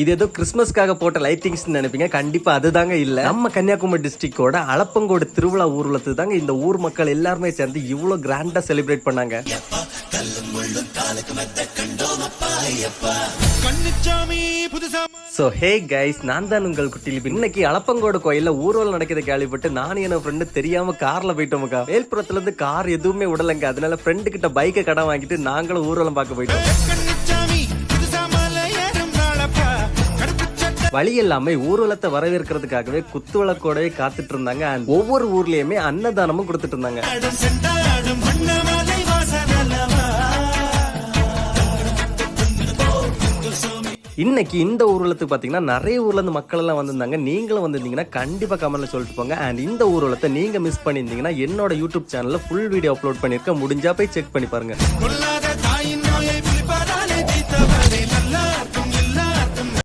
இது ஏதோ கிறிஸ்மஸ்க்காக போட்ட லைட்டிங்ஸ் நினைப்பீங்க. கண்டிப்பா அதுதாங்க இல்ல. நம்ம கன்னியாகுமரி டிஸ்ட்ரிக்டோட அளப்பங்கோடு திருவிழா ஊர்வலத்துக்கு தாங்க இந்த ஊர் மக்கள் எல்லாருமே சேர்ந்து இவ்வளவு கிராண்டா செலிப்ரேட் பண்ணாங்க. ஸோ ஹே கைஸ் நான் தான் உங்கள் குட்டிலிபி இன்னைக்கு அளப்பங்கோடு கோயில்ல ஊர்வலம் நடக்கிறத கேள்விப்பட்டு நானும் என் ஃப்ரெண்டு தெரியாம கார்ல போயிட்டோமுக்கா வேல்புரத்துல இருந்து கார் எதுவுமே விடலைங்க. அதனால ஃப்ரெண்டு கிட்ட பைக்கை கடன் வாங்கிட்டு நாங்களும் ஊர்வலம் பார்க்க போயிட்டோம். வழி எல்லாமே ஊர்வலத்தை வரவேற்கிறதுக்காகவே குத்து விளக்கோடவே காத்துட்டு இருந்தாங்க. ஒவ்வொரு ஊர்லயுமே அன்னதானமும் கொடுத்துட்டு இருந்தாங்க. இன்னைக்கு இந்த ஊர்வலத்துக்கு பார்த்தீங்கன்னா நிறைய ஊர்ல இருந்து மக்கள் எல்லாம் வந்திருந்தாங்க. நீங்களும் வந்திருந்தீங்கன்னா கண்டிப்பா கமெண்ட்ல சொல்லிட்டு போங்க. அண்ட் இந்த ஊர்வலத்தை நீங்க மிஸ் பண்ணியிருந்தீங்கன்னா என்னோட யூடியூப் சேனல்ல ஃபுல் வீடியோ அப்லோட் பண்ணிருக்க முடிஞ்சா போய் செக் பண்ணி பாருங்க.